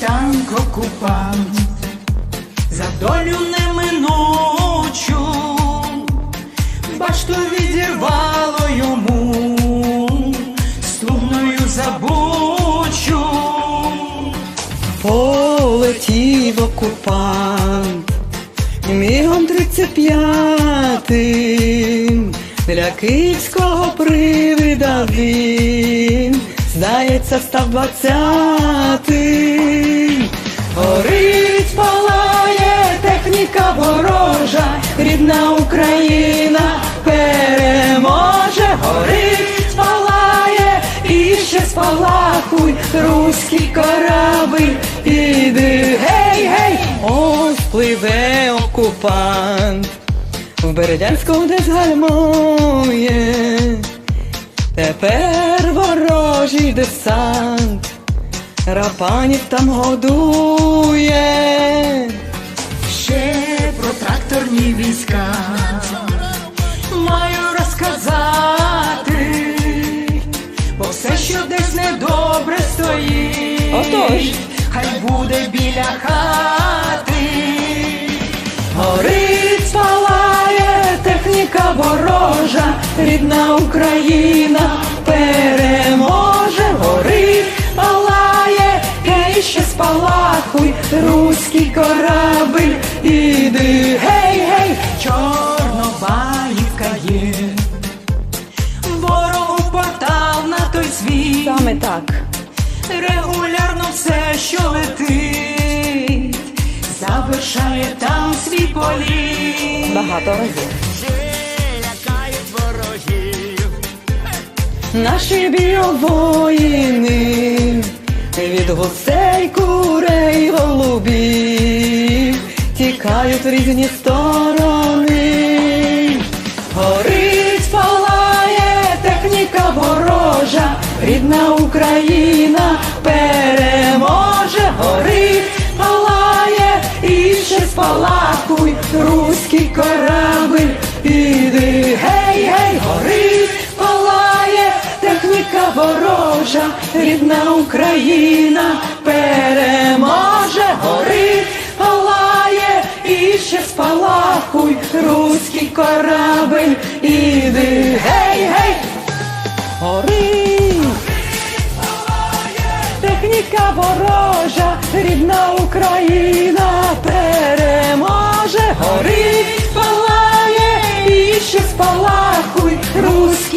Танк окупант. За долю неминучу, башту відірвало йому. Стугною забучу. Полетів окупант. Мігом 35-м для київського привида він, здається, став двадцятим. Горить, палає техніка ворожа, рідна Україна переможе, горить, палає і ще спалахуй, руський корабль, іди, гей, гей, ось пливе окупант, в Бердянську десь гальмує, тепер ворожий десант, рапанів там годує. Ще про тракторні війська маю розказати, бо все, що десь недобре стоїть, Отож. хай буде біля хати. Рідна Україна переможе, горить, палає, гей, ще спалахуй, руський корабль, іди, гей, гей, Чорнобаївка є, ворогу портал на той світ. саме так. Регулярно все, що летить, завершає там свій політ. Багато разів. Наші біовоїни. Від гусей, курей, голубів тікають в різні сторони. Горить, палає техніка ворожа, рідна Україна переможе, горить, палає і ще спалахуй, руський корабль, ворожа, рідна Україна переможе, горить, палає, і ще спалахуй, руський корабль, іди, гей, гей, горить. Техніка ворожа, рідна Україна переможе, горить, палає, і ще спалахуй, руський